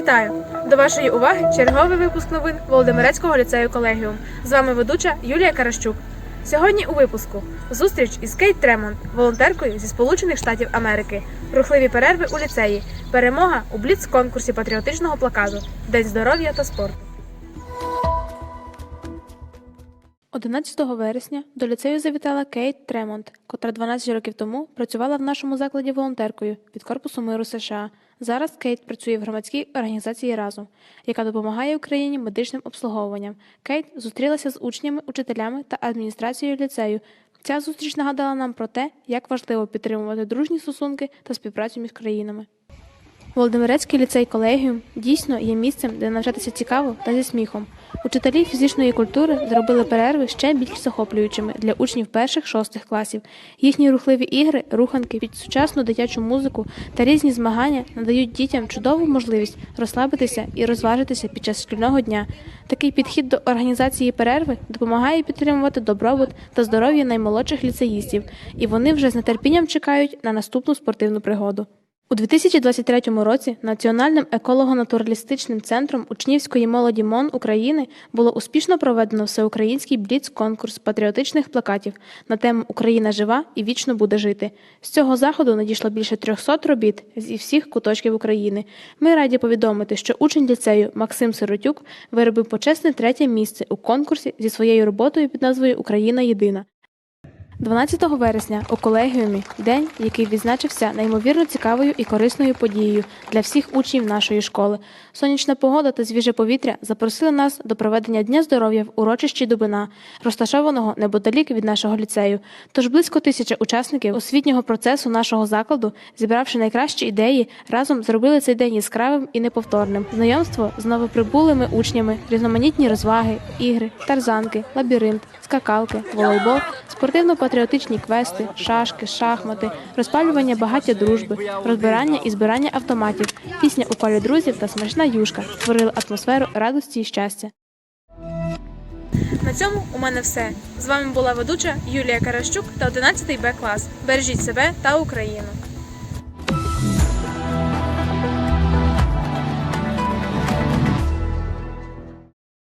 Вітаю! До вашої уваги черговий випуск новин Володимирецького ліцею колегіум. З вами ведуча Юлія Каращук. Сьогодні у випуску зустріч із Кейт Тремонт, волонтеркою зі Сполучених Штатів Америки, рухливі перерви у ліцеї, перемога у бліц-конкурсі патріотичного плакату, День здоров'я та спорту. 11 вересня до ліцею завітала Кейт Тремонт, котра 12 років тому працювала в нашому закладі волонтеркою від Корпусу миру США. Зараз Кейт працює в громадській організації Разом, яка допомагає Україні медичним обслуговуванням. Кейт зустрілася з учнями, учителями та адміністрацією ліцею. Ця зустріч нагадала нам про те, як важливо підтримувати дружні стосунки та співпрацю між країнами. Володимирецький ліцей колегіум дійсно є місцем, де навчатися цікаво та зі сміхом. Учителі фізичної культури зробили перерви ще більш захоплюючими для учнів перших шостих класів. Їхні рухливі ігри, руханки під сучасну дитячу музику та різні змагання надають дітям чудову можливість розслабитися і розважитися під час шкільного дня. Такий підхід до організації перерви допомагає підтримувати добробут та здоров'я наймолодших ліцеїстів, і вони вже з нетерпінням чекають на наступну спортивну пригоду. У 2023 році Національним еколого-натуралістичним центром учнівської молоді МОН України було успішно проведено всеукраїнський бліц-конкурс патріотичних плакатів на тему Україна жива і вічно буде жити. З цього заходу надійшло більше 300 робіт зі всіх куточків України. Ми раді повідомити, що учень ліцею Максим Сиротюк виробив почесне третє місце у конкурсі зі своєю роботою під назвою Україна єдина. 12 вересня у колегіумі день, який відзначився неймовірно цікавою і корисною подією для всіх учнів нашої школи. Сонячна погода та свіже повітря запросили нас до проведення Дня здоров'я в урочищі Дубина, розташованого неподалік від нашого ліцею. Тож близько тисячі учасників освітнього процесу нашого закладу, зібравши найкращі ідеї, разом зробили цей день яскравим і неповторним. Знайомство з новоприбулими учнями, різноманітні розваги, ігри, тарзанки, лабіринт, скакалки, волейбол, спортивно-патріотичні квести, шашки, шахмати, розпалювання багаття дружби, розбирання і збирання автоматів, пісня у колі друзів та смачна юшка створили атмосферу радості і щастя. На цьому у мене все. З вами була ведуча Юлія Каращук та 11 Б клас. Бережіть себе та Україну.